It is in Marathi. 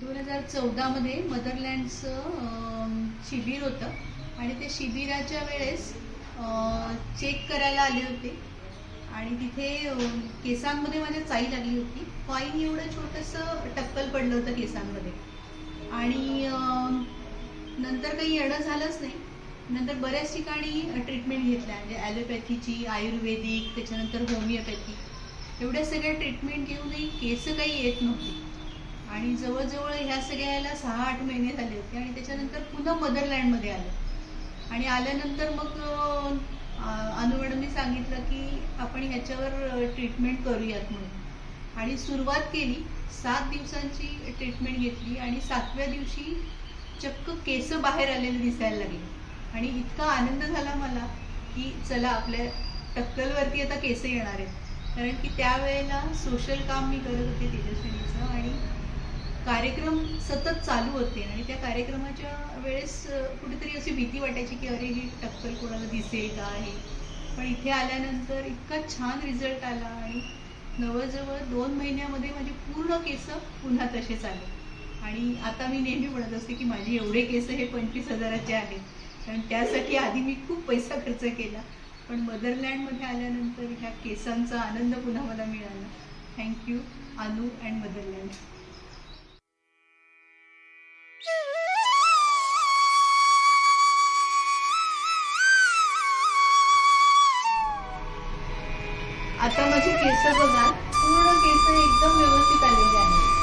दोन हजार चौदामध्ये मदरलँडचं शिबिर होतं. आणि त्या शिबिराच्या वेळेस चेक करायला आले होते. आणि तिथे केसांमध्ये माझ्या चाई लागली होती. कॉईन एवढं छोटंसं टक्कल पडलं होतं केसांमध्ये. आणि नंतर काही येणं झालंच नाही. नंतर बऱ्याच ठिकाणी ट्रीटमेंट घेतल्या. म्हणजे ॲलोपॅथीची आयुर्वेदिक त्याच्यानंतर होमिओपॅथी. एवढ्या सगळ्या ट्रीटमेंट घेऊनही केस काही येत नव्हती. आणि जवळजवळ ह्या सगळ्याला सहा आठ महिने झाले होते आणि त्याच्यानंतर पुन्हा मदरलँडमध्ये आलं. आणि आल्यानंतर मग अनु मॅडमनी सांगितलं की आपण ह्याच्यावर ट्रीटमेंट करूयात म्हणून. आणि सुरुवात केली सात दिवसांची ट्रीटमेंट घेतली आणि सातव्या दिवशी चक्क केस बाहेर आलेले दिसायला लागले. आणि इतका आनंद झाला मला की चला आपल्या टक्कलवरती आता केस येणार आहेत. कारण की त्यावेळेला सोशल काम मी करत होते तेजस्विनीचं आणि कार्यक्रम सतत चालू होते आणि त्या कार्यक्रमाच्या वेळेस कुठेतरी अशी भीती वाटायची की अरे ही टक्कल कोणाला दिसेल का आहे? पण इथे आल्यानंतर इतका छान रिझल्ट आला आणि जवळजवळ दोन महिन्यामध्ये माझे पूर्ण केस पुन्हा तसेच आले आणि आता मी नेहमी म्हणत असते की माझे एवढे केस हे पंचवीस हजाराचे आहेत. कारण त्यासाठी आधी मी खूप पैसा खर्च केला. पण मदरलँडमध्ये आल्यानंतर ह्या केसांचा आनंद पुन्हा मला मिळाला. थँक्यू अनु अँड मदरलँड. आता माझे केस बघा. पूर्ण केस एकदम व्यवस्थित आलेले आहेत